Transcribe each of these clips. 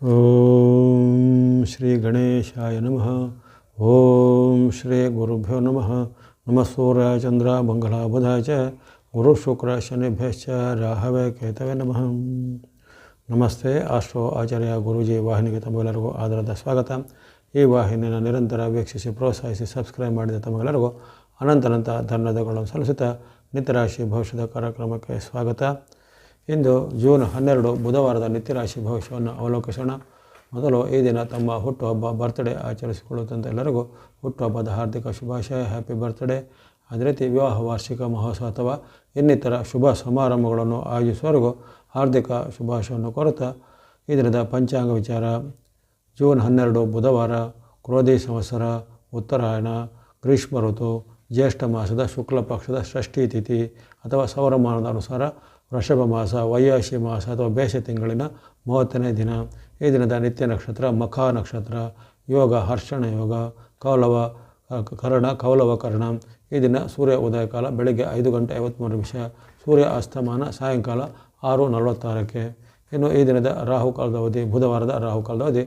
ಓಂ ಶ್ರೀ ಗಣೇಶಾಯ ನಮಃ ಓಂ ಶ್ರೀ ಗುರುಭ್ಯೋ ನಮಃ ನಮಃ ಸೂರ್ಯ ಚಂದ್ರ ಮಂಗಳ ಬುಧ ಚ ಗುರು ಶುಕ್ರ ಶನಿಭ್ಯಶ್ಚ ರಾಹವೇ ಕೇತವೇ ನಮಃ ನಮಸ್ತೆ ಆಸ್ಟ್ರೋ ಆಚಾರ್ಯ ಗುರೂಜಿ ವಾಹಿನಿಗೆ ತಮ್ಮೆಲ್ಲರಿಗೂ ಆಧಾರದ ಸ್ವಾಗತ ಈ ವಾಹಿನಿಯನ್ನು ನಿರಂತರ ವೀಕ್ಷಿಸಿ ಪ್ರೋತ್ಸಾಹಿಸಿ ಸಬ್ಸ್ಕ್ರೈಬ್ ಮಾಡಿದ ತಮ್ಮೆಲ್ಲರಿಗೂ ಅನಂತನಂತ ಧನ್ಯವಾದಗಳನ್ನು ಸಲ್ಲಿಸುತ್ತಾ ನಿತ್ಯರಾಶಿ ಭವಿಷ್ಯದ ಕಾರ್ಯಕ್ರಮಕ್ಕೆ ಸ್ವಾಗತ ಇಂದು ಜೂನ್ ಹನ್ನೆರಡು ಬುಧವಾರದ ನಿತ್ಯರಾಶಿ ಭವಿಷ್ಯವನ್ನು ಅವಲೋಕಿಸೋಣ. ಮೊದಲು ಈ ದಿನ ತಮ್ಮ ಹುಟ್ಟುಹಬ್ಬ ಬರ್ತ್ಡೇ ಆಚರಿಸಿಕೊಳ್ಳುತ್ತಂತ ಎಲ್ಲರಿಗೂ ಹುಟ್ಟುಹಬ್ಬದ ಹಾರ್ದಿಕ ಶುಭಾಶಯ ಹ್ಯಾಪಿ ಬರ್ತ್ಡೇ ಅದೇ ರೀತಿ ವಿವಾಹ, ವಾರ್ಷಿಕ ಮಹೋತ್ಸವ ಅಥವಾ ಇನ್ನಿತರ ಶುಭ ಸಮಾರಂಭಗಳನ್ನು ಆಯೋಜಿಸುವವರೆಗೂ ಹಾರ್ದಿಕ ಶುಭಾಶಯವನ್ನು ಕೋರುತ್ತಾ ದಿನದ ಪಂಚಾಂಗ ವಿಚಾರ. ಜೂನ್ ಹನ್ನೆರಡು ಬುಧವಾರ, ಕ್ರೋಧಿ ಸಂವತ್ಸರ, ಉತ್ತರಾಯಣ, ಗ್ರೀಷ್ಮ ಋತು, ಜ್ಯೇಷ್ಠ ಮಾಸದ ಶುಕ್ಲ ಪಕ್ಷದ ಷಷ್ಠಿ ತಿಥಿ ಅಥವಾ ಸೌರಮಾನದ ಅನುಸಾರ ವೃಷಭ ಮಾಸ, ವೈಯಾಶಿ ಮಾಸ ಅಥವಾ ಬೇಸೆ ತಿಂಗಳಿನ ಮೂವತ್ತನೇ ದಿನ. ಈ ದಿನದ ನಿತ್ಯ ನಕ್ಷತ್ರ ಮಖ ನಕ್ಷತ್ರ, ಯೋಗ, ಹರ್ಷಣ ಯೋಗ, ಕೌಲವ ಕರ್ಣ ಕೌಲವ ಕರ್ಣ. ಈ ದಿನ ಸೂರ್ಯ ಉದಯ ಕಾಲ ಬೆಳಗ್ಗೆ ಐದು ಗಂಟೆ ಐವತ್ತ್ಮೂರು ನಿಮಿಷ, ಸೂರ್ಯ ಅಸ್ತಮಾನ ಸಾಯಂಕಾಲ ಆರು ನಲವತ್ತಾರಕ್ಕೆ. ಇನ್ನು ಈ ದಿನದ ರಾಹುಕಾಲದ ಅವಧಿ, ಬುಧವಾರದ ರಾಹುಕಾಲದ ಅವಧಿ,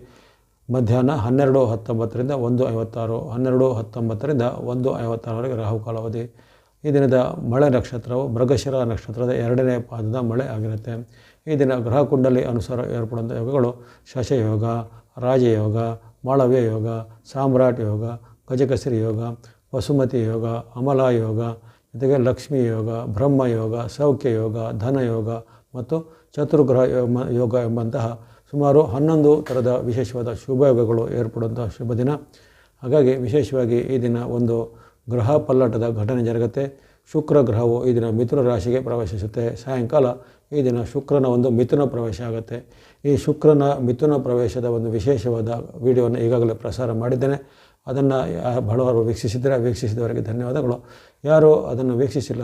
ಮಧ್ಯಾಹ್ನ ಹನ್ನೆರಡು ಹತ್ತೊಂಬತ್ತರಿಂದ ಒಂದು ಐವತ್ತಾರು, ಹನ್ನೆರಡು ಹತ್ತೊಂಬತ್ತರಿಂದ ಒಂದು ಐವತ್ತಾರವರೆಗೆ ರಾಹುಕಾಲ ಅವಧಿ ಈ ದಿನದ ಮಳೆ ನಕ್ಷತ್ರವು ಮೃಗಶಿರ ನಕ್ಷತ್ರದ ಎರಡನೇ ಪಾದದ ಮಳೆ ಆಗಿರುತ್ತೆ. ಈ ದಿನ ಗ್ರಹಕುಂಡಲಿ ಅನುಸಾರ ಏರ್ಪಡುವಂಥ ಯೋಗಗಳು ಶಶಯೋಗ, ರಾಜಯೋಗ, ಮಾಳವ್ಯ ಯೋಗ, ಸಾಮ್ರಾಟ್ ಯೋಗ, ಗಜಕಸಿರಿ ಯೋಗ, ವಸುಮತಿ ಯೋಗ, ಅಮಲಾ ಯೋಗ, ಜೊತೆಗೆ ಲಕ್ಷ್ಮೀ ಯೋಗ, ಬ್ರಹ್ಮ ಯೋಗ, ಸೌಖ್ಯ ಯೋಗ, ಧನ ಯೋಗ ಮತ್ತು ಚತುರ್ಗ್ರಹ ಯೋಗ ಎಂಬಂತಹ ಸುಮಾರು ಹನ್ನೊಂದು ಥರದ ವಿಶೇಷವಾದ ಶುಭ ಯೋಗಗಳು ಶುಭ ದಿನ. ಹಾಗಾಗಿ ವಿಶೇಷವಾಗಿ ಈ ದಿನ ಒಂದು ಗ್ರಹ ಪಲ್ಲಟದ ಘಟನೆ ಜರುಗುತ್ತೆ. ಶುಕ್ರ ಗ್ರಹವು ಈ ದಿನ ಮಿಥುನ ರಾಶಿಗೆ ಪ್ರವೇಶಿಸುತ್ತೆ. ಸಾಯಂಕಾಲ ಈ ದಿನ ಶುಕ್ರನ ಒಂದು ಮಿಥುನ ಪ್ರವೇಶ ಆಗುತ್ತೆ. ಈ ಶುಕ್ರನ ಮಿಥುನ ಪ್ರವೇಶದ ಒಂದು ವಿಶೇಷವಾದ ವಿಡಿಯೋವನ್ನು ಈಗಾಗಲೇ ಪ್ರಸಾರ ಮಾಡಿದ್ದೇನೆ. ಅದನ್ನು ಬಹಳವರು ವೀಕ್ಷಿಸಿದರೆ ವೀಕ್ಷಿಸಿದವರಿಗೆ ಧನ್ಯವಾದಗಳು. ಯಾರು ಅದನ್ನು ವೀಕ್ಷಿಸಿಲ್ಲ,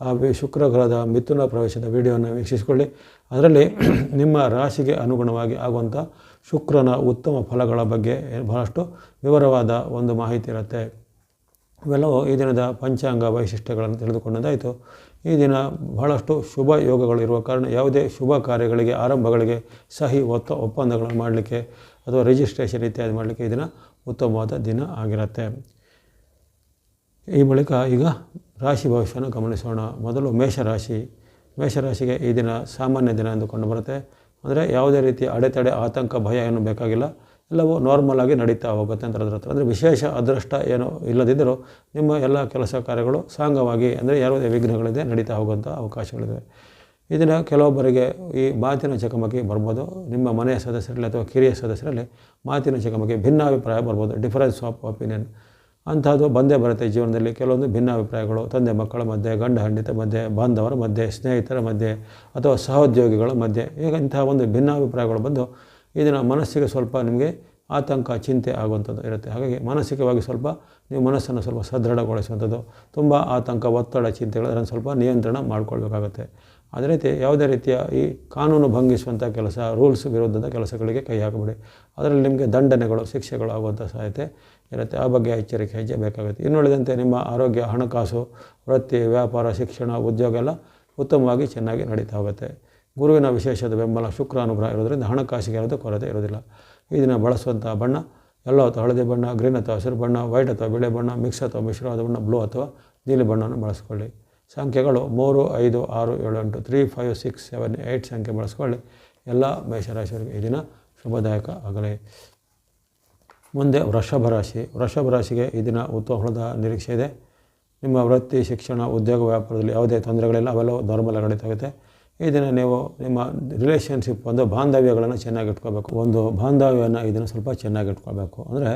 ಆ ಶುಕ್ರ ಗ್ರಹದ ಮಿಥುನ ಪ್ರವೇಶದ ವಿಡಿಯೋವನ್ನು ವೀಕ್ಷಿಸಿಕೊಳ್ಳಿ. ಅದರಲ್ಲಿ ನಿಮ್ಮ ರಾಶಿಗೆ ಅನುಗುಣವಾಗಿ ಆಗುವಂಥ ಶುಕ್ರನ ಉತ್ತಮ ಫಲಗಳ ಬಗ್ಗೆ ಬಹಳಷ್ಟು ವಿವರವಾದ ಒಂದು ಮಾಹಿತಿ ಇರುತ್ತೆ. ಇವೆಲ್ಲವೂ ಈ ದಿನದ ಪಂಚಾಂಗ ವೈಶಿಷ್ಟ್ಯಗಳನ್ನು ತಿಳಿದುಕೊಂಡದಾಯಿತು ಈ ದಿನ ಬಹಳಷ್ಟು ಶುಭ ಯೋಗಗಳು ಇರುವ ಕಾರಣ ಯಾವುದೇ ಶುಭ ಕಾರ್ಯಗಳಿಗೆ, ಆರಂಭಗಳಿಗೆ ಸಹಿ, ಒತ್ತ, ಒಪ್ಪಂದಗಳನ್ನು ಮಾಡಲಿಕ್ಕೆ ಅಥವಾ ರಿಜಿಸ್ಟ್ರೇಷನ್ ಇತ್ಯಾದಿ ಮಾಡಲಿಕ್ಕೆ ಈ ದಿನ ಉತ್ತಮವಾದ ದಿನ ಆಗಿರುತ್ತೆ. ಈ ಬಳಿಕ ಈಗ ರಾಶಿ ಭವಿಷ್ಯನ ಗಮನಿಸೋಣ. ಮೊದಲು ಮೇಷರಾಶಿ. ಮೇಷರಾಶಿಗೆ ಈ ದಿನ ಸಾಮಾನ್ಯ ದಿನ ಎಂದುಕೊಂಡು ಬರುತ್ತೆ. ಅಂದರೆ ಯಾವುದೇ ರೀತಿಯ ಅಡೆತಡೆ, ಆತಂಕ, ಭಯ ಏನು ಬೇಕಾಗಿಲ್ಲ. ಎಲ್ಲವೂ ನಾರ್ಮಲ್ ಆಗಿ ನಡೀತಾ ಹೋಗುತ್ತೆ ಅಂತ ಅದರ ಹತ್ರ ಅಂದರೆ ವಿಶೇಷ ಅದೃಷ್ಟ ಏನು ಇಲ್ಲದಿದ್ದರೂ ನಿಮ್ಮ ಎಲ್ಲ ಕೆಲಸ ಕಾರ್ಯಗಳು ಸಾಂಗವಾಗಿ ಅಂದರೆ ಯಾವುದೇ ವಿಘ್ನಗಳಿದೆ ನಡೀತಾ ಹೋಗುವಂಥ ಅವಕಾಶಗಳಿವೆ ಇದನ್ನು ಕೆಲವೊಬ್ಬರಿಗೆ ಈ ಮಾತಿನ ಚಕಮಕಿ ಬರ್ಬೋದು. ನಿಮ್ಮ ಮನೆಯ ಸದಸ್ಯರಲ್ಲಿ ಅಥವಾ ಕಿರಿಯ ಸದಸ್ಯರಲ್ಲಿ ಮಾತಿನ ಚಕಮಕಿ ಭಿನ್ನಾಭಿಪ್ರಾಯ ಬರ್ಬೋದು. ಡಿಫರೆನ್ಸ್ ಆಫ್ ಒಪಿನಿಯನ್ ಅಂಥದ್ದು ಬಂದೇ ಬರುತ್ತೆ ಜೀವನದಲ್ಲಿ. ಕೆಲವೊಂದು ಭಿನ್ನಾಭಿಪ್ರಾಯಗಳು ತಂದೆ ಮಕ್ಕಳ ಮಧ್ಯೆ, ಗಂಡ ಹಂಡಿತ ಮಧ್ಯೆ, ಬಾಂಧವರ ಮಧ್ಯೆ, ಸ್ನೇಹಿತರ ಮಧ್ಯೆ ಅಥವಾ ಸಹೋದ್ಯೋಗಿಗಳ ಮಧ್ಯೆ. ಈಗ ಇಂತಹ ಒಂದು ಭಿನ್ನಾಭಿಪ್ರಾಯಗಳು ಬಂದು ಇದನ್ನು ಮನಸ್ಸಿಗೆ ಸ್ವಲ್ಪ ನಿಮಗೆ ಆತಂಕ, ಚಿಂತೆ ಆಗುವಂಥದ್ದು ಇರುತ್ತೆ. ಹಾಗಾಗಿ ಮಾನಸಿಕವಾಗಿ ಸ್ವಲ್ಪ ನೀವು ಮನಸ್ಸನ್ನು ಸ್ವಲ್ಪ ಸದೃಢಗೊಳಿಸುವಂಥದ್ದು, ತುಂಬ ಆತಂಕ, ಒತ್ತಡ, ಚಿಂತೆಗಳು ಅದನ್ನು ಸ್ವಲ್ಪ ನಿಯಂತ್ರಣ ಮಾಡಿಕೊಳ್ಬೇಕಾಗುತ್ತೆ. ಅದೇ ರೀತಿ ಯಾವುದೇ ರೀತಿಯ ಈ ಕಾನೂನು ಭಂಗಿಸುವಂಥ ಕೆಲಸ, ರೂಲ್ಸ್ ವಿರುದ್ಧದ ಕೆಲಸಗಳಿಗೆ ಕೈ ಹಾಕಬೇಡಿ. ಅದರಲ್ಲಿ ನಿಮಗೆ ದಂಡನೆಗಳು, ಶಿಕ್ಷೆಗಳು ಆಗುವಂಥ ಸಾಧ್ಯತೆ ಇರುತ್ತೆ. ಆ ಬಗ್ಗೆ ಎಚ್ಚರಿಕೆ ಹೆಜ್ಜೆ ಬೇಕಾಗುತ್ತೆ. ಇನ್ನುಳಿದಂತೆ ನಿಮ್ಮ ಆರೋಗ್ಯ, ಹಣಕಾಸು, ವೃತ್ತಿ, ವ್ಯಾಪಾರ, ಶಿಕ್ಷಣ, ಉದ್ಯೋಗ ಎಲ್ಲ ಉತ್ತಮವಾಗಿ ಚೆನ್ನಾಗಿ ನಡೀತಾ ಹೋಗುತ್ತೆ. ಗುರುವಿನ ವಿಶೇಷದ ಬೆಂಬಲ, ಶುಕ್ರ ಅನುಗ್ರಹ ಇರೋದರಿಂದ ಹಣಕಾಸಿಗೆ ಯಾವುದೇ ಕೊರತೆ ಇರೋದಿಲ್ಲ. ಈ ದಿನ ಬಳಸುವಂಥ ಬಣ್ಣ, ಎಲ್ಲೋ ಅಥವಾ ಹಳದಿ ಬಣ್ಣ, ಗ್ರೀನ್ ಅಥವಾ ಹಸಿರು ಬಣ್ಣ, ವೈಟ್ ಅಥವಾ ಬಿಳೆ ಬಣ್ಣ, ಮಿಕ್ಸ್ ಅಥವಾ ಮಿಶ್ರವಾದ ಬಣ್ಣ, ಬ್ಲೂ ಅಥವಾ ನೀಲಿ ಬಣ್ಣವನ್ನು ಬಳಸ್ಕೊಳ್ಳಿ. ಸಂಖ್ಯೆಗಳು ಮೂರು, ಐದು, ಆರು, ಏಳು, ಎಂಟು, three, five, six, seven eight ಸಂಖ್ಯೆ ಬಳಸ್ಕೊಳ್ಳಿ. ಎಲ್ಲ ಮೇಷರಾಶಿಯವರಿಗೆ ಈ ದಿನ ಶುಭದಾಯಕ ಆಗಲಿ. ಮುಂದೆ ವೃಷಭ ರಾಶಿ. ವೃಷಭ ರಾಶಿಗೆ ಈ ದಿನ ಉತ್ತಮ ಫಲದ ನಿರೀಕ್ಷೆ ಇದೆ. ನಿಮ್ಮ ವೃತ್ತಿ, ಶಿಕ್ಷಣ, ಉದ್ಯೋಗ ವ್ಯಾಪಾರದಲ್ಲಿ ಯಾವುದೇ ತೊಂದರೆಗಳಿಲ್ಲ. ಅವೆಲ್ಲವೂ ನಾರ್ಮಲ್ ನಡೀತಾಗುತ್ತೆ ಈ ದಿನ ನೀವು ನಿಮ್ಮ ರಿಲೇಷನ್ಶಿಪ್ ಒಂದು ಬಾಂಧವ್ಯಗಳನ್ನು ಚೆನ್ನಾಗಿ ಇಟ್ಕೋಬೇಕು. ಒಂದು ಬಾಂಧವ್ಯವನ್ನು ಇದನ್ನು ಸ್ವಲ್ಪ ಚೆನ್ನಾಗಿ ಇಟ್ಕೋಬೇಕು. ಅಂದರೆ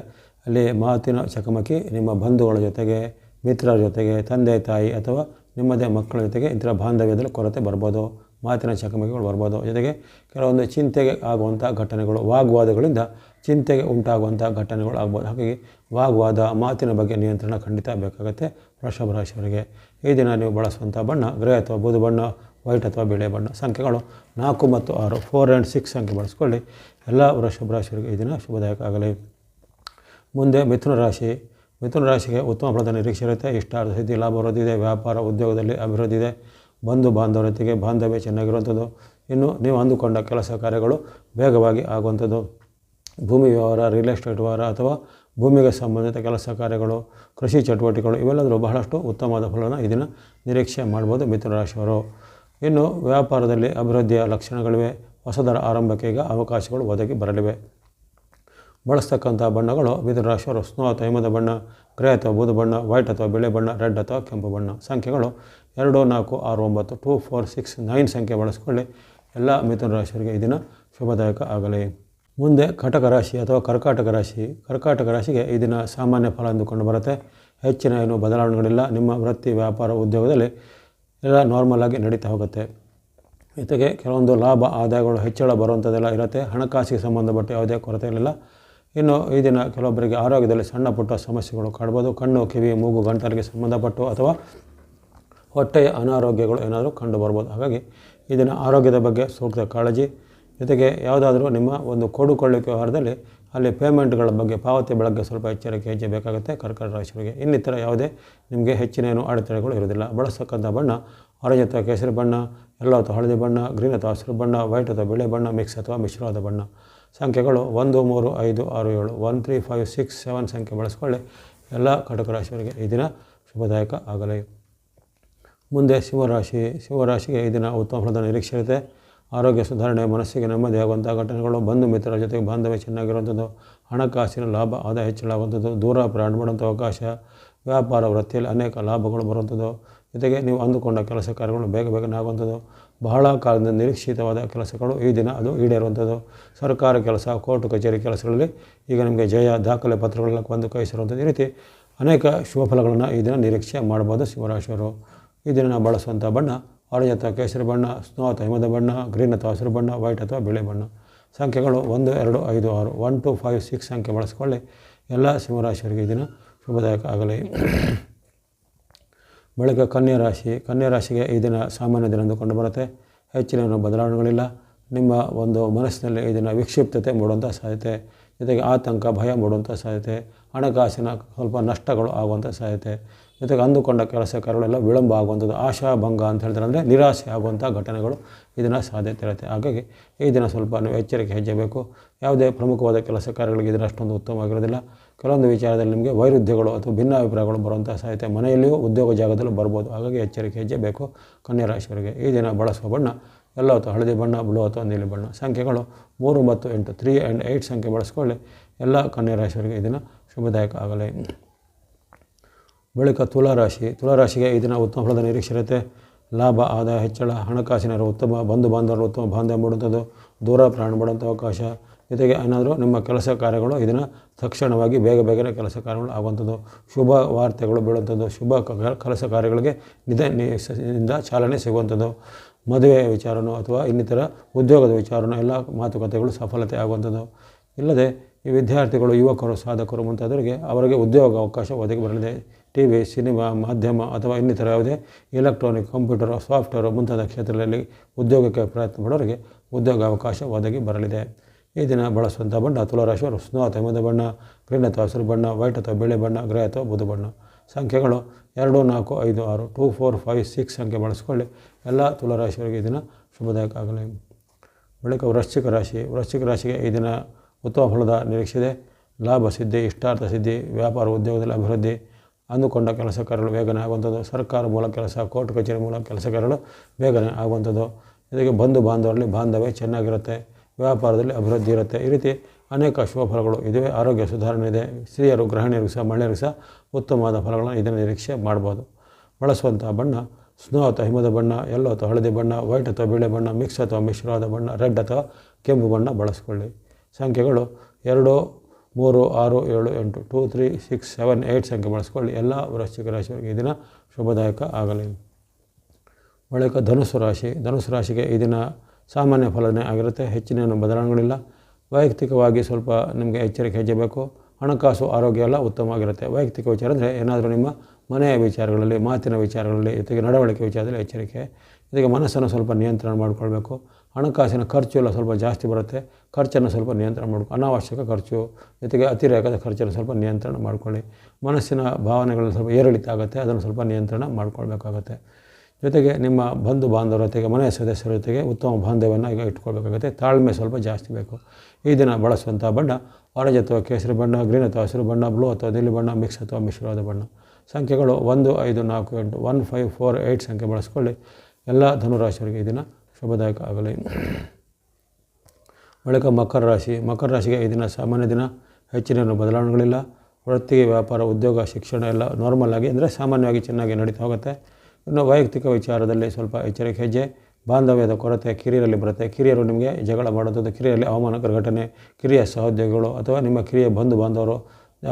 ಅಲ್ಲಿ ಮಾತಿನ ಚಕಮಕಿ ನಿಮ್ಮ ಬಂಧುಗಳ ಜೊತೆಗೆ, ಮಿತ್ರರ ಜೊತೆಗೆ, ತಂದೆ, ತಾಯಿ ಅಥವಾ ನಿಮ್ಮದೇ ಮಕ್ಕಳ ಜೊತೆಗೆ ಇಂಥ ಬಾಂಧವ್ಯದಲ್ಲಿ ಕೊರತೆ ಬರ್ಬೋದು. ಮಾತಿನ ಚಕಮಕಿಗಳು ಬರ್ಬೋದು. ಜೊತೆಗೆ ಕೆಲವೊಂದು ಚಿಂತೆಗೆ ಆಗುವಂಥ ಘಟನೆಗಳು, ವಾಗ್ವಾದಗಳಿಂದ ಚಿಂತೆಗೆ ಉಂಟಾಗುವಂಥ ಘಟನೆಗಳು ಆಗ್ಬೋದು. ಹಾಗಾಗಿ ವಾಗ್ವಾದ, ಮಾತಿನ ಬಗ್ಗೆ ನಿಯಂತ್ರಣ ಖಂಡಿತ ಬೇಕಾಗುತ್ತೆ. ವೃಷಭ ರಾಶಿಯವರಿಗೆ ಈ ದಿನ ನೀವು ಬಳಸುವಂಥ ಬಣ್ಣ ಗ್ರೇ ಅಥವಾ ಬೂದು ಬಣ್ಣ ವೈಟ್ ಅಥವಾ ಬಿಳೆ ಬಣ್ಣ. ಸಂಖ್ಯೆಗಳು ನಾಲ್ಕು ಮತ್ತು ಆರು. ಫೋರ್ ಆ್ಯಂಡ್ ಸಿಕ್ಸ್ ಸಂಖ್ಯೆ ಬಳಸ್ಕೊಳ್ಳಿ. ಎಲ್ಲ ವೃಷಭ ರಾಶಿಯವರಿಗೆ ಈ ದಿನ ಶುಭದಾಯಕ ಆಗಲಿ. ಮುಂದೆ ಮಿಥುನ ರಾಶಿ. ಮಿಥುನ ರಾಶಿಗೆ ಉತ್ತಮ ಫಲದ ನಿರೀಕ್ಷೆ ಇರುತ್ತೆ. ಇಷ್ಟಾರ್ಥ ಸಿದ್ಧಿ, ಲಾಭ, ವೃದ್ಧಿ ಇದೆ. ವ್ಯಾಪಾರ, ಉದ್ಯೋಗದಲ್ಲಿ ಅಭಿವೃದ್ಧಿ ಇದೆ. ಬಂಧು ಬಾಂಧವರೊತ್ತಿಗೆ ಬಾಂಧವ್ಯ ಚೆನ್ನಾಗಿರುವಂಥದ್ದು. ಇನ್ನು ನೀವು ಅಂದುಕೊಂಡ ಕೆಲಸ ಕಾರ್ಯಗಳು ವೇಗವಾಗಿ ಆಗುವಂಥದ್ದು. ಭೂಮಿ ವ್ಯವಹಾರ ರಿಯಲ್ ಎಸ್ಟೇಟ್ ವ್ಯವಹಾರ ಅಥವಾ ಭೂಮಿಗೆ ಸಂಬಂಧಿತ ಕೆಲಸ ಕಾರ್ಯಗಳು, ಕೃಷಿ ಚಟುವಟಿಕೆಗಳು ಇವೆಲ್ಲದರೂ ಬಹಳಷ್ಟು ಉತ್ತಮವಾದ ಫಲವನ್ನು ಇದನ್ನು ದಿನ ನಿರೀಕ್ಷೆ ಮಾಡ್ಬೋದು ಮಿಥುನ ರಾಶಿಯವರು. ಇನ್ನು ವ್ಯಾಪಾರದಲ್ಲಿ ಅಭಿವೃದ್ಧಿಯ ಲಕ್ಷಣಗಳಿವೆ. ಹೊಸದರ ಆರಂಭಕ್ಕೆ ಈಗ ಅವಕಾಶಗಳು ಒದಗಿ ಬರಲಿವೆ. ಬಳಸ್ತಕ್ಕಂಥ ಬಣ್ಣಗಳು ರಾಶಿಯವರು ಸ್ನೋ ಅಥವಾ ಹಿಮದ ಬಣ್ಣ, ಗ್ರೇ ಅಥವಾ ಬೂದು ಬಣ್ಣ, ವೈಟ್ ಅಥವಾ ಬಿಳಿ ಬಣ್ಣ, ರೆಡ್ ಅಥವಾ ಕೆಂಪು ಬಣ್ಣ. ಸಂಖ್ಯೆಗಳು ಎರಡು, ನಾಲ್ಕು, ಆರು, ಒಂಬತ್ತು, ಟೂ, ಫೋರ್, ಸಿಕ್ಸ್, ನೈನ್ ಸಂಖ್ಯೆ ಬಳಸಿಕೊಳ್ಳಿ. ಎಲ್ಲ ಮಿಥುನ ರಾಶಿಯವರಿಗೆ ಈ ದಿನ ಶುಭದಾಯಕ ಆಗಲಿ. ಮುಂದೆ ಕಟಕ ರಾಶಿ ಅಥವಾ ಕರ್ಕಾಟಕ ರಾಶಿ. ಕರ್ಕಾಟಕ ರಾಶಿಗೆ ಈ ದಿನ ಸಾಮಾನ್ಯ ಫಲ ಎಂದುಕೊಂಡು ಬರುತ್ತೆ. ಹೆಚ್ಚಿನ ಏನು ಬದಲಾವಣೆಗಳಿಲ್ಲ. ನಿಮ್ಮ ವೃತ್ತಿ ವ್ಯಾಪಾರ ಉದ್ಯೋಗದಲ್ಲಿ ಎಲ್ಲ ನಾರ್ಮಲಾಗಿ ನಡೀತಾ ಹೋಗುತ್ತೆ. ಜೊತೆಗೆ ಕೆಲವೊಂದು ಲಾಭ, ಆದಾಯಗಳು ಹೆಚ್ಚಳ ಬರುವಂಥದ್ದೆಲ್ಲ ಇರುತ್ತೆ. ಹಣಕಾಸಿಗೆ ಸಂಬಂಧಪಟ್ಟ ಯಾವುದೇ ಕೊರತೆ ಇರಲಿಲ್ಲ. ಇನ್ನು ಈ ದಿನ ಕೆಲವೊಬ್ಬರಿಗೆ ಆರೋಗ್ಯದಲ್ಲಿ ಸಣ್ಣ ಪುಟ್ಟ ಸಮಸ್ಯೆಗಳು ಕಾಡ್ಬೋದು ಕಣ್ಣು, ಕಿವಿ, ಮೂಗು, ಗಂಟಲಿಗೆ ಸಂಬಂಧಪಟ್ಟು ಅಥವಾ ಹೊಟ್ಟೆಯ ಅನಾರೋಗ್ಯಗಳು ಏನಾದರೂ ಕಂಡು ಬರ್ಬೋದು. ಹಾಗಾಗಿ ಇದನ್ನು ದಿನ ಆರೋಗ್ಯದ ಬಗ್ಗೆ ಸೂಕ್ತ ಕಾಳಜಿ ಜೊತೆಗೆ ಯಾವುದಾದ್ರೂ ನಿಮ್ಮ ಒಂದು ಕೊಡುಕೊಳ್ಳಿಕೆ ವ್ಯವಹಾರದಲ್ಲಿ ಅಲ್ಲಿ ಪೇಮೆಂಟ್ಗಳ ಬಗ್ಗೆ ಪಾವತಿ ಬೆಳಗ್ಗೆ ಸ್ವಲ್ಪ ಎಚ್ಚರಿಕೆ ಹೆಜ್ಜೆ ಬೇಕಾಗುತ್ತೆ. ಕರ್ಕಟ ರಾಶಿಯವರಿಗೆ ಇನ್ನಿತರ ಯಾವುದೇ ನಿಮಗೆ ಹೆಚ್ಚಿನ ಏನು ಅಡೆತಡೆಗಳು ಇರೋದಿಲ್ಲ ಬಳಸತಕ್ಕಂಥ ಬಣ್ಣ ಆರೆಂಜ್ ಅಥವಾ ಕೇಸರಿ ಬಣ್ಣ ಎಲ್ಲ ಅಥವಾ ಹಳದಿ ಬಣ್ಣ ಗ್ರೀನ್ ಅಥವಾ ಹಸಿರು ಬಣ್ಣ ವೈಟ್ ಅಥವಾ ಬಿಳಿ ಬಣ್ಣ ಮಿಕ್ಸ್ ಅಥವಾ ಮಿಶ್ರವಾದ ಬಣ್ಣ. ಸಂಖ್ಯೆಗಳು ಒಂದು, ಮೂರು, ಐದು, ಆರು, ಏಳು one three, five, six, seven ಸಂಖ್ಯೆ ಬಳಸ್ಕೊಳ್ಳಿ. ಎಲ್ಲ ಕಟಕ ರಾಶಿಯವರಿಗೆ ಈ ದಿನ ಶುಭದಾಯಕ ಆಗಲಿ. ಮುಂದೆ ಸಿಂಹರಾಶಿ ಸಿಂಹರಾಶಿಗೆ ಈ ದಿನ ಉತ್ತಮ ಫಲದ ನಿರೀಕ್ಷೆ ಇರುತ್ತೆ. ಆರೋಗ್ಯ ಸುಧಾರಣೆ, ಮನಸ್ಸಿಗೆ ನೆಮ್ಮದಿಯಾಗುವಂಥ ಘಟನೆಗಳು, ಬಂಧು ಮಿತ್ರರ ಜೊತೆಗೆ ಬಾಂಧವ್ಯ ಚೆನ್ನಾಗಿರುವಂಥದ್ದು, ಹಣಕಾಸಿನ ಲಾಭ, ಆದಾಯ ಹೆಚ್ಚಳಾಗುವಂಥದ್ದು ದೂರ ಪ್ರಯಾಣ ಮಾಡುವಂಥ ಅವಕಾಶ, ವ್ಯಾಪಾರ ವೃತ್ತಿಯಲ್ಲಿ ಅನೇಕ ಲಾಭಗಳು ಬರುವಂಥದ್ದು. ಜೊತೆಗೆ ನೀವು ಅಂದುಕೊಂಡ ಕೆಲಸ ಕಾರ್ಯಗಳು ಬೇಗ ಬೇಗನೆ ಆಗುವಂಥದ್ದು. ಬಹಳ ಕಾಲದಿಂದ ನಿರೀಕ್ಷಿತವಾದ ಕೆಲಸಗಳು ಈ ದಿನ ಅದು ಈಡೇರುವಂಥದ್ದು. ಸರ್ಕಾರ ಕೆಲಸ, ಕೋರ್ಟ್, ಕಚೇರಿ ಕೆಲಸಗಳಲ್ಲಿ ಈಗ ನಿಮಗೆ ಜಯ, ದಾಖಲೆ ಪತ್ರಗಳೆಲ್ಲ ಬಂದು ಕಳಿಸಿರುವಂಥದ್ದು. ಈ ರೀತಿ ಅನೇಕ ಶುಭಫಲಗಳನ್ನು ಈ ದಿನ ನಿರೀಕ್ಷೆ ಮಾಡ್ಬೋದು ಶಿವರಾಶಿಯವರು ಈ ದಿನ ನಾವು ಬಳಸುವಂಥ ಬಣ್ಣ ಆರೆಂಜ್ ಅಥವಾ ಕೇಸರಿ ಬಣ್ಣ, ಸ್ನೋ ಅಥವಾ ಹಿಮದ ಬಣ್ಣ, ಗ್ರೀನ್ ಅಥವಾ ಹಸಿರು ಬಣ್ಣ, ವೈಟ್ ಅಥವಾ ಬಿಳಿ ಬಣ್ಣ. ಸಂಖ್ಯೆಗಳು ಒಂದು, ಎರಡು, ಐದು, ಆರು. ಒನ್, ಟು, ಫೈವ್, ಸಿಕ್ಸ್ ಸಂಖ್ಯೆ ಬಳಸಿಕೊಳ್ಳಿ. ಎಲ್ಲ ಸಿಂಹರಾಶಿಯವರಿಗೆ ಇದನ್ನು ದಿನ ಶುಭದಾಯಕ ಆಗಲಿ. ಬಳಿಕ ಕನ್ಯಾ ರಾಶಿ ಕನ್ಯಾ ರಾಶಿಗೆ ಈ ದಿನ ಸಾಮಾನ್ಯ ದಿನ ಎಂದು ಕಂಡುಬರುತ್ತೆ ಹೆಚ್ಚಿನ ಬದಲಾವಣೆಗಳಿಲ್ಲ. ನಿಮ್ಮ ಒಂದು ಮನಸ್ಸಿನಲ್ಲಿ ಈ ದಿನ ವಿಕ್ಷಿಪ್ತತೆ ಮೂಡುವಂಥ ಸಾಧ್ಯತೆ. ಜೊತೆಗೆ ಆತಂಕ, ಭಯ ಮೂಡುವಂಥ ಸಾಧ್ಯತೆ. ಹಣಕಾಸಿನ ಸ್ವಲ್ಪ ನಷ್ಟಗಳು ಆಗುವಂಥ ಸಾಧ್ಯತೆ. ಜೊತೆಗೆ ಅಂದುಕೊಂಡ ಕೆಲಸ ಕಾರ್ಯಗಳೆಲ್ಲ ವಿಳಂಬ ಆಗುವಂಥದ್ದು ಆಶಾಭಂಗ ಅಂತ ಹೇಳ್ತಾರೆ. ಅಂದರೆ ನಿರಾಸೆ ಆಗುವಂಥ ಘಟನೆಗಳು ಇದನ್ನು ಸಾಧ್ಯತೆ ಇರುತ್ತೆ. ಹಾಗಾಗಿ ಈ ದಿನ ಸ್ವಲ್ಪ ನೀವು ಎಚ್ಚರಿಕೆ ಹೆಜ್ಜೆ ಬೇಕು ಯಾವುದೇ ಪ್ರಮುಖವಾದ ಕೆಲಸ ಕಾರ್ಯಗಳಿಗೆ ಇದರ ಅಷ್ಟೊಂದು ಉತ್ತಮವಾಗಿರೋದಿಲ್ಲ. ಕೆಲವೊಂದು ವಿಚಾರದಲ್ಲಿ ನಿಮಗೆ ವೈರುಧ್ಯಗಳು ಅಥವಾ ಭಿನ್ನಾಭಿಪ್ರಾಯಗಳು ಬರುವಂಥ ಸಾಧ್ಯತೆ ಮನೆಯಲ್ಲಿಯೂ ಉದ್ಯೋಗ ಜಾಗದಲ್ಲೂ ಬರ್ಬೋದು. ಹಾಗಾಗಿ ಎಚ್ಚರಿಕೆ ಹೆಜ್ಜೆ ಬೇಕು ಕನ್ಯಾ ರಾಶಿಯವರಿಗೆ ಈ ದಿನ ಬಳಸುವ ಬಣ್ಣ ಎಲ್ಲೋ ಅಥವಾ ಹಳದಿ ಬಣ್ಣ, ಬ್ಲೂ ಅಥವಾ ನೀಲಿ ಬಣ್ಣ. ಸಂಖ್ಯೆಗಳು ಮೂರು ಮತ್ತು ಎಂಟು, ತ್ರೀ ಆ್ಯಂಡ್ ಏಯ್ಟ್ ಸಂಖ್ಯೆ ಬಳಸ್ಕೊಳ್ಳಿ. ಎಲ್ಲ ಕನ್ಯಾ ರಾಶಿಯವರಿಗೆ ಈ ದಿನ ಶುಭದಾಯಕ ಆಗಲಿ. ಬಳಿಕ ತುಲಾರಾಶಿ, ತುಲಾರಾಶಿಗೆ ಈ ದಿನ ಉತ್ತಮ ಫಲದ ನಿರೀಕ್ಷೆ ಇರುತ್ತೆ. ಲಾಭ, ಆದಾಯ, ಹೆಚ್ಚಳ, ಹಣಕಾಸಿನ ಉತ್ತಮ ಬಂಧು ಬಾಂಧವರು ಉತ್ತಮ ಬಾಂಧವ್ಯ ಮೂಡುವಂಥದ್ದು, ದೂರ ಪ್ರಯಾಣ ಮಾಡುವಂಥ ಅವಕಾಶ. ಜೊತೆಗೆ ಏನಾದರೂ ನಿಮ್ಮ ಕೆಲಸ ಕಾರ್ಯಗಳು ಇದನ್ನು ತಕ್ಷಣವಾಗಿ ಬೇಗ ಬೇಗನೆ ಕೆಲಸ ಕಾರ್ಯಗಳು ಆಗುವಂಥದ್ದು. ಶುಭ ವಾರ್ತೆಗಳು ಬೀಳುವಂಥದ್ದು, ಶುಭ ಕೆಲಸ ಕಾರ್ಯಗಳಿಗೆ ನಿಧ ನಿಂದ ಚಾಲನೆ ಸಿಗುವಂಥದ್ದು. ಮದುವೆ ವಿಚಾರನೋ ಅಥವಾ ಇನ್ನಿತರ ಉದ್ಯೋಗದ ವಿಚಾರನೋ ಎಲ್ಲ ಮಾತುಕತೆಗಳು ಸಫಲತೆ ಆಗುವಂಥದ್ದು. ಇಲ್ಲದೆ ಈ ವಿದ್ಯಾರ್ಥಿಗಳು, ಯುವಕರು, ಸಾಧಕರು ಮುಂತಾದವರಿಗೆ ಅವರಿಗೆ ಉದ್ಯೋಗ ಅವಕಾಶ ಒದಗಿ ಬರಲಿದೆ. ಟಿ ವಿ ಸಿನಿಮಾ ಮಾಧ್ಯಮ ಅಥವಾ ಇನ್ನಿತರ ಯಾವುದೇ ಎಲೆಕ್ಟ್ರಾನಿಕ್ ಕಂಪ್ಯೂಟರ್ ಸಾಫ್ಟ್ವೇರ್ ಮುಂತಾದ ಕ್ಷೇತ್ರಗಳಲ್ಲಿ ಉದ್ಯೋಗಕ್ಕೆ ಪ್ರಯತ್ನ ಮಾಡೋರಿಗೆ ಉದ್ಯೋಗ ಅವಕಾಶ ಒದಗಿ ಬರಲಿದೆ. ಈ ದಿನ ಬಳಸುವಂಥ ಬಣ್ಣ ತುಲಾರಾಶಿಯವರು ಸ್ನೋ ಅಥವಾ ಹಿಮದ ಬಣ್ಣ, ಗ್ರೀನ್ ಅಥವಾ ಹಸಿರು ಬಣ್ಣ, ವೈಟ್ ಅಥವಾ ಬಿಳಿ ಬಣ್ಣ, ಗ್ರೇ ಅಥವಾ ಬುದು ಬಣ್ಣ. ಸಂಖ್ಯೆಗಳು ಎರಡು, ನಾಲ್ಕು, ಐದು, ಆರು, ಟೂ, ಫೋರ್, ಫೈವ್, ಸಿಕ್ಸ್ ಸಂಖ್ಯೆ ಬಳಸ್ಕೊಳ್ಳಿ. ಎಲ್ಲ ತುಲಾರಾಶಿಯವರಿಗೆ ಈ ದಿನ ಶುಭದಾಯಕ ಆಗಲಿ. ಬಳಿಕ ವೃಶ್ಚಿಕ ರಾಶಿ. ವೃಶ್ಚಿಕ ರಾಶಿಗೆ ಈ ದಿನ ಉತ್ತಮ ಫಲದ ನಿರೀಕ್ಷೆ ಇದೆ ಲಾಭ ಸಿದ್ಧಿ, ಇಷ್ಟಾರ್ಥ ಸಿದ್ಧಿ, ವ್ಯಾಪಾರ ಉದ್ಯೋಗದಲ್ಲಿ ಅಭಿವೃದ್ಧಿ, ಅಂದುಕೊಂಡ ಕೆಲಸ ಕಾರ್ಯಗಳು ಬೇಗನೆ ಆಗುವಂಥದ್ದು, ಸರ್ಕಾರ ಮೂಲಕ ಕೆಲಸ, ಕೋರ್ಟ್ ಕಚೇರಿ ಮೂಲಕ ಕೆಲಸ ಕಾರ್ಯಗಳು ಬೇಗನೆ ಆಗುವಂಥದ್ದು. ಇದಕ್ಕೆ ಬಂಧು ಬಾಂಧವರಲ್ಲಿ ಬಾಂಧವ್ಯ ಚೆನ್ನಾಗಿರುತ್ತೆ, ವ್ಯಾಪಾರದಲ್ಲಿ ಅಭಿವೃದ್ಧಿ ಇರುತ್ತೆ. ಈ ರೀತಿ ಅನೇಕ ಶುಭ ಫಲಗಳು ಇದುವೇ. ಆರೋಗ್ಯ ಸುಧಾರಣೆ ಇದೆ. ಸ್ತ್ರೀಯರು ಗೃಹಿಣಿಯರಿಗೂ ಸಹ ಮಹಿಳೆಯರಿಗೂ ಸಹ ಉತ್ತಮವಾದ ಫಲಗಳನ್ನು ಇದನ್ನು ನಿರೀಕ್ಷೆ ಮಾಡ್ಬೋದು. ಬಳಸುವಂಥ ಬಣ್ಣ, ಸ್ನೋ ಅಥವಾ ಹಿಮದ ಬಣ್ಣ ಎಲ್ಲೋ ಅಥವಾ ಹಳದಿ ಬಣ್ಣ ವೈಟ್ ಅಥವಾ ಬಿಳಿ ಬಣ್ಣ ಮಿಕ್ಸ್ ಅಥವಾ ಮಿಶ್ರವಾದ ಬಣ್ಣ ರೆಡ್ ಅಥವಾ ಕೆಂಪು ಬಣ್ಣ ಬಳಸ್ಕೊಳ್ಳಿ. ಸಂಖ್ಯೆಗಳು ಎರಡು, ಮೂರು, ಆರು, ಏಳು, ಎಂಟು, two, three, six, seven eight ಸಂಖ್ಯೆ ಬಳಸ್ಕೊಳ್ಳಿ. ಎಲ್ಲ ವೃಶ್ಚಿಕ ರಾಶಿಯವರಿಗೆ ಈ ದಿನ ಶುಭದಾಯಕ ಆಗಲಿ. ಬಳಿಕ ಧನುಸು ರಾಶಿ. ಧನುಸು ರಾಶಿಗೆ ಈ ದಿನ ಸಾಮಾನ್ಯ ಫಲನೆ ಆಗಿರುತ್ತೆ. ಹೆಚ್ಚಿನ ಏನು ಬದಲಾವಣೆಗಳಿಲ್ಲ. ವೈಯಕ್ತಿಕವಾಗಿ ಸ್ವಲ್ಪ ನಿಮಗೆ ಎಚ್ಚರಿಕೆ ಹೆಜ್ಜೆ ಹಣಕಾಸು ಆರೋಗ್ಯ ಎಲ್ಲ ಉತ್ತಮವಾಗಿರುತ್ತೆ ವೈಯಕ್ತಿಕ ವಿಚಾರ ಅಂದರೆ ಏನಾದರೂ ನಿಮ್ಮ ಮನೆಯ ವಿಚಾರಗಳಲ್ಲಿ, ಮಾತಿನ ವಿಚಾರಗಳಲ್ಲಿ, ಜೊತೆಗೆ ನಡವಳಿಕೆ ವಿಚಾರದಲ್ಲಿ ಎಚ್ಚರಿಕೆ. ಜೊತೆಗೆ ಮನಸ್ಸನ್ನು ಸ್ವಲ್ಪ ನಿಯಂತ್ರಣ ಮಾಡಿಕೊಳ್ಬೇಕು. ಹಣಕಾಸಿನ ಖರ್ಚು ಎಲ್ಲ ಸ್ವಲ್ಪ ಜಾಸ್ತಿ ಬರುತ್ತೆ. ಖರ್ಚನ್ನು ಸ್ವಲ್ಪ ನಿಯಂತ್ರಣ ಮಾಡ್ಕೊ, ಅನಾವಶ್ಯಕ ಖರ್ಚು, ಜೊತೆಗೆ ಅತಿರೇಕದ ಖರ್ಚನ್ನು ಸ್ವಲ್ಪ ನಿಯಂತ್ರಣ ಮಾಡ್ಕೊಳ್ಳಿ. ಮನಸ್ಸಿನ ಭಾವನೆಗಳು ಸ್ವಲ್ಪ ಏರಿಳಿತ ಆಗುತ್ತೆ ಅದನ್ನು ಸ್ವಲ್ಪ ನಿಯಂತ್ರಣ ಮಾಡ್ಕೊಳ್ಬೇಕಾಗತ್ತೆ. ಜೊತೆಗೆ ನಿಮ್ಮ ಬಂಧು ಬಾಂಧವರ ಜೊತೆಗೆ, ಮನೆಯ ಸದಸ್ಯರ ಜೊತೆಗೆ ಉತ್ತಮ ಬಾಂಧವ್ಯವನ್ನು ಈಗ ಇಟ್ಕೊಳ್ಬೇಕಾಗುತ್ತೆ. ತಾಳ್ಮೆ ಸ್ವಲ್ಪ ಜಾಸ್ತಿ ಬೇಕು. ಈ ದಿನ ಬಳಸುವಂಥ ಬಣ್ಣ, ಆರೆಂಜ್ ಅಥವಾ ಕೇಸರಿ ಬಣ್ಣ, ಗ್ರೀನ್ ಅಥವಾ ಹಸಿರು ಬಣ್ಣ, ಬ್ಲೂ ಅಥವಾ ನೀಲಿ ಬಣ್ಣ, ಮಿಕ್ಸ್ ಅಥವಾ ಮಿಶ್ರವಾದ ಬಣ್ಣ. ಸಂಖ್ಯೆಗಳು ಒಂದು, ಐದು, ನಾಲ್ಕು, ಎಂಟು, ಒನ್, ಫೈವ್, ಫೋರ್ ಏಯ್ಟ್ ಸಂಖ್ಯೆ ಬಳಸ್ಕೊಳ್ಳಿ. ಎಲ್ಲ ಧನುರಾಶಿಯವರಿಗೆ ಈ ದಿನ ಶುಭದಾಯಕ ಆಗಲಿ ಬಳಿಕ ಮಕರ ರಾಶಿ. ಮಕರ ರಾಶಿಗೆ ಈ ದಿನ ಸಾಮಾನ್ಯ ದಿನ. ಹೆಚ್ಚಿನ ಬದಲಾವಣೆಗಳಿಲ್ಲ. ವೃತ್ತಿಗೆ ವ್ಯಾಪಾರ, ಉದ್ಯೋಗ, ಶಿಕ್ಷಣ ಎಲ್ಲ ನಾರ್ಮಲ್ ಆಗಿ ಅಂದರೆ ಸಾಮಾನ್ಯವಾಗಿ ಚೆನ್ನಾಗಿ ನಡೀತಾ ಹೋಗುತ್ತೆ. ಇನ್ನು ವೈಯಕ್ತಿಕ ವಿಚಾರದಲ್ಲಿ ಸ್ವಲ್ಪ ಎಚ್ಚರಿಕೆ ಹೆಜ್ಜೆ. ಬಾಂಧವ್ಯದ ಕೊರತೆ ಕಿರಿಯರಲ್ಲಿ ಬರುತ್ತೆ. ಕಿರಿಯರು ನಿಮಗೆ ಜಗಳ ಮಾಡೋದು ಕಿರಿಯರಲ್ಲಿ ಅವಮಾನಕರ ಘಟನೆ ಕಿರಿಯ ಸಹೋದ್ಯೋಗಿಗಳು ಅಥವಾ ನಿಮ್ಮ ಕಿರಿಯ ಬಂಧು ಬಾಂಧವರು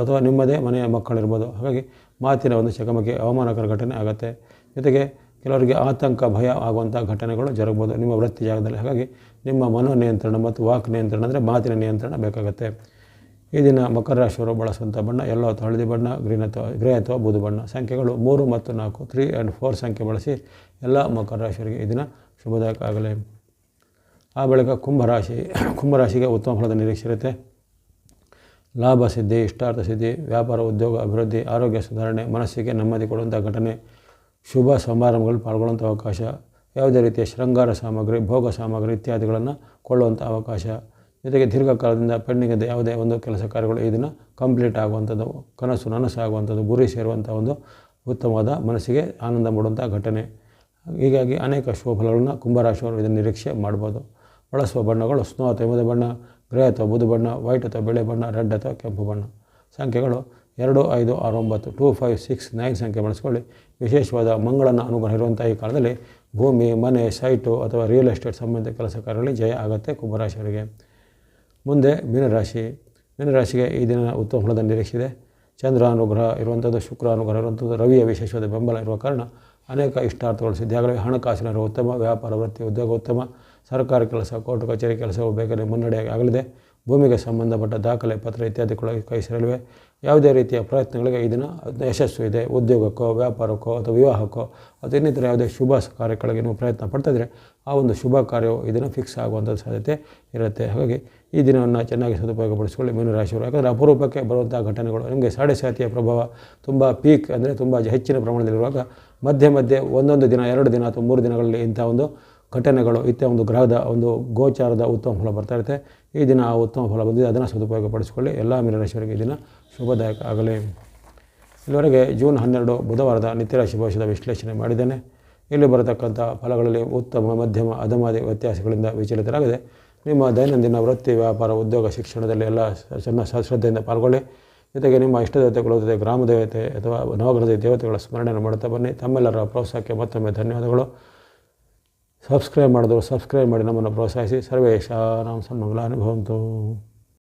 ಅಥವಾ ನಿಮ್ಮದೇ ಮನೆಯ ಮಕ್ಕಳಿರ್ಬೋದು. ಹಾಗಾಗಿ ಮಾತಿನ ಒಂದು ಚಕಮಕಿ ಅವಮಾನಕರ ಘಟನೆ ಆಗುತ್ತೆ. ಜೊತೆಗೆ ಕೆಲವರಿಗೆ ಆತಂಕ, ಭಯ ಆಗುವಂಥ ಘಟನೆಗಳು ಜರುಗಬಹುದು ನಿಮ್ಮ ವೃತ್ತಿ ಜಾಗದಲ್ಲಿ. ಹಾಗಾಗಿ ನಿಮ್ಮ ಮನೋ ನಿಯಂತ್ರಣ ಮತ್ತು ವಾಕ್ ನಿಯಂತ್ರಣ ಅಂದರೆ ಮಾತಿನ ನಿಯಂತ್ರಣ ಬೇಕಾಗುತ್ತೆ. ಈ ದಿನ ಮಕರ ರಾಶಿಯವರು ಬಳಸುವಂಥ ಬಣ್ಣ ಎಲ್ಲೋ ಅಥವಾ ಹಳದಿ ಬಣ್ಣ, ಗ್ರೀನ್ ಅಥವಾ ಗ್ರೇ ಅಥವಾ ಬೂದು ಬಣ್ಣ. ಸಂಖ್ಯೆಗಳು ಮೂರು ಮತ್ತು ನಾಲ್ಕು ತ್ರೀ ಆ್ಯಂಡ್ ಫೋರ್ ಸಂಖ್ಯೆ ಬಳಸಿ ಎಲ್ಲ ಮಕರ ರಾಶಿಯವರಿಗೆ ಈ ದಿನ ಶುಭದಾಯಕ ಆಗಲಿ. ಆ ಬಳಿಕ ಕುಂಭರಾಶಿ ಕುಂಭರಾಶಿಗೆ ಉತ್ತಮ ಫಲದ ನಿರೀಕ್ಷೆ ಇರುತ್ತೆ. ಲಾಭ, ಸಿದ್ಧಿ, ಇಷ್ಟಾರ್ಥ ಸಿದ್ಧಿ, ವ್ಯಾಪಾರ, ಉದ್ಯೋಗ, ಅಭಿವೃದ್ಧಿ, ಆರೋಗ್ಯ ಸುಧಾರಣೆ, ಮನಸ್ಸಿಗೆ ನೆಮ್ಮದಿ ಕೊಡುವಂಥ ಘಟನೆ. ಶುಭ ಸಮಾರಂಭಗಳಲ್ಲಿ ಪಾಲ್ಗೊಳ್ಳುವಂಥ ಅವಕಾಶ, ಯಾವುದೇ ರೀತಿಯ ಶೃಂಗಾರ ಸಾಮಗ್ರಿ, ಭೋಗ ಸಾಮಗ್ರಿ ಇತ್ಯಾದಿಗಳನ್ನು ಕೊಳ್ಳುವಂಥ ಅವಕಾಶ, ಜೊತೆಗೆ ದೀರ್ಘಕಾಲದಿಂದ ಪೆಂಡಿಂಗ್ ಯಾವುದೇ ಒಂದು ಕೆಲಸ ಕಾರ್ಯಗಳು ಈ ದಿನ ಕಂಪ್ಲೀಟ್ ಆಗುವಂಥದ್ದು, ಕನಸು ನನಸಾಗುವಂಥದ್ದು ಗುರಿ ಸೇರುವಂಥ ಒಂದು ಉತ್ತಮವಾದ ಮನಸ್ಸಿಗೆ ಆನಂದ ಮೂಡುವಂಥ ಘಟನೆ. ಹೀಗಾಗಿ ಅನೇಕ ಶುಭ ಫಲಗಳನ್ನು ಕುಂಭರಾಶಿಯವರು ಇದನ್ನು ನಿರೀಕ್ಷೆ ಮಾಡ್ಬೋದು. ಬಳಸುವ ಬಣ್ಣಗಳು ಸ್ನೋ ಅಥವಾ ಬಣ್ಣ, ಗ್ರೇ ಅಥವಾ ಬುದು ಬಣ್ಣ, ವೈಟ್ ಅಥವಾ ಬಿಳೆ ಬಣ್ಣ, ರೆಡ್ ಅಥವಾ ಕೆಂಪು ಬಣ್ಣ. ಸಂಖ್ಯೆಗಳು ಎರಡು ಐದು ಆರು ಒಂಬತ್ತು ಟೂ ಫೈವ್ ಸಿಕ್ಸ್ ನೈನ್ ಸಂಖ್ಯೆ ಬಳಸ್ಕೊಳ್ಳಿ. ವಿಶೇಷವಾದ ಮಂಗಳನ ಅನುಗ್ರಹ ಇರುವಂಥ ಈ ಕಾಲದಲ್ಲಿ ಭೂಮಿ, ಮನೆ ಸೈಟು ಅಥವಾ ರಿಯಲ್ ಎಸ್ಟೇಟ್ ಸಂಬಂಧಿತ ಕೆಲಸ ಕಾರ್ಯಗಳಲ್ಲಿ ಜಯ ಆಗುತ್ತೆ ಕುಂಭರಾಶಿಯವರಿಗೆ. ಮುಂದೆ ಮೀನರಾಶಿ. ಮೀನರಾಶಿಗೆ ಈ ದಿನ ಉತ್ತಮ ಫಲದ ನಿರೀಕ್ಷೆ ಇದೆ ಚಂದ್ರ ಅನುಗ್ರಹ ಇರುವಂಥದ್ದು ಶುಕ್ರ ಅನುಗ್ರಹ ಇರುವಂಥದ್ದು, ರವಿಯ ವಿಶೇಷವಾದ ಬೆಂಬಲ ಇರುವ ಕಾರಣ ಅನೇಕ ಇಷ್ಟಾರ್ಥಗಳು ಸಿದ್ಧಿಯಾಗಲಿ ಹಣಕಾಸಿನ ಉತ್ತಮ, ವ್ಯಾಪಾರ, ವೃತ್ತಿ, ಉದ್ಯೋಗ ಉತ್ತಮ, ಸರ್ಕಾರಿ ಕೆಲಸ, ಕೋರ್ಟ್, ಕಚೇರಿ ಕೆಲಸವು ಬೇಗನೆ ಮುನ್ನಡೆಯಾಗಲಿದೆ. ಭೂಮಿಗೆ ಸಂಬಂಧಪಟ್ಟ ದಾಖಲೆ, ಪತ್ರ ಇತ್ಯಾದಿಗಳಿಗೆ ಕೈ ಸೇರಲಿವೆ ಯಾವುದೇ ರೀತಿಯ ಪ್ರಯತ್ನಗಳಿಗೆ ಈ ದಿನ ಯಶಸ್ಸು ಇದೆ. ಉದ್ಯೋಗಕ್ಕೋ, ವ್ಯಾಪಾರಕ್ಕೋ ಅಥವಾ ವಿವಾಹಕ್ಕೋ ಅಥವಾ ಇನ್ನಿತರ ಯಾವುದೇ ಶುಭ ಕಾರ್ಯಗಳಿಗೆ ನೀವು ಪ್ರಯತ್ನ ಪಡ್ತಾಯಿದ್ರೆ ಆ ಒಂದು ಶುಭ ಕಾರ್ಯವು ಇದನ್ನು ದಿನ ಫಿಕ್ಸ್ ಆಗುವಂಥ ಸಾಧ್ಯತೆ ಇರುತ್ತೆ. ಹಾಗಾಗಿ ಈ ದಿನವನ್ನು ಚೆನ್ನಾಗಿ ಸದುಪಯೋಗಪಡಿಸಿಕೊಳ್ಳಿ. ಮೀನರಾಶಿಯವರು. ಯಾಕಂದರೆ ಅಪರೂಪಕ್ಕೆ ಬರುವಂಥ ಘಟನೆಗಳು ನಿಮಗೆ ಸಾಡೆ ಸಾತಿಯ ಪ್ರಭಾವ ತುಂಬ ಪೀಕ್ ಅಂದರೆ ತುಂಬ ಹೆಚ್ಚಿನ ಪ್ರಮಾಣದಲ್ಲಿರುವಾಗ ಮಧ್ಯೆ ಮಧ್ಯೆ ಒಂದೊಂದು ದಿನ, ಎರಡು ದಿನ ಅಥವಾ ಮೂರು ದಿನಗಳಲ್ಲಿ ಇಂಥ ಒಂದು ಘಟನೆಗಳು ಇತ್ತ ಒಂದು ಗ್ರಹದ ಒಂದು ಗೋಚಾರದ ಉತ್ತಮ ಫಲ ಬರ್ತಾ ಇರುತ್ತೆ. ಈ ದಿನ ಆ ಉತ್ತಮ ಫಲ ಬಂದಿದೆ. ಅದನ್ನು ಸದುಪಯೋಗಪಡಿಸಿಕೊಳ್ಳಿ. ಎಲ್ಲ ಮೀನರಾಶಿಯವರಿಗೆ ಈ ದಿನ ಶುಭದಾಯಕ ಆಗಲಿ. ಇಲ್ಲಿವರೆಗೆ ಜೂನ್ ಹನ್ನೆರಡು ಬುಧವಾರದ ನಿತ್ಯರಾಶಿ ಭವಿಷ್ಯದ ವಿಶ್ಲೇಷಣೆ ಮಾಡಿದ್ದೇನೆ. ಇಲ್ಲಿ ಬರತಕ್ಕಂಥ ಫಲಗಳಲ್ಲಿ ಉತ್ತಮ, ಮಧ್ಯಮ ಅಧಮಾದಿ ವ್ಯತ್ಯಾಸಗಳಿಂದ ವಿಚಲಿತರಾಗಿದೆ. ನಿಮ್ಮ ದೈನಂದಿನ ವೃತ್ತಿ, ವ್ಯಾಪಾರ, ಉದ್ಯೋಗ, ಶಿಕ್ಷಣದಲ್ಲಿ ಎಲ್ಲ ಸಣ್ಣ ಶ್ರದ್ಧೆಯಿಂದ ಪಾಲ್ಗೊಳ್ಳಿ. ಜೊತೆಗೆ ನಿಮ್ಮ ಇಷ್ಟ ದೇವತೆಗಳು ಜೊತೆ ಗ್ರಾಮ ದೇವತೆ ಅಥವಾ ನವಗ್ರಹದ ದೇವತೆಗಳ ಸ್ಮರಣೆಯನ್ನು ಮಾಡುತ್ತಾ ಬನ್ನಿ. ತಮ್ಮೆಲ್ಲರ ಪ್ರೋತ್ಸಾಹಕ್ಕೆ ಮತ್ತೊಮ್ಮೆ ಧನ್ಯವಾದಗಳು. ಸಬ್ಸ್ಕ್ರೈಬ್ ಮಾಡಿದವರು ಸಬ್ಸ್ಕ್ರೈಬ್ ಮಾಡಿ ನಮ್ಮನ್ನು ಪ್ರೋತ್ಸಾಹಿಸಿ. ಸರ್ವೇಶ ರಾಮ ಸನ್ಮಂಗಲಾನುಭವಂತು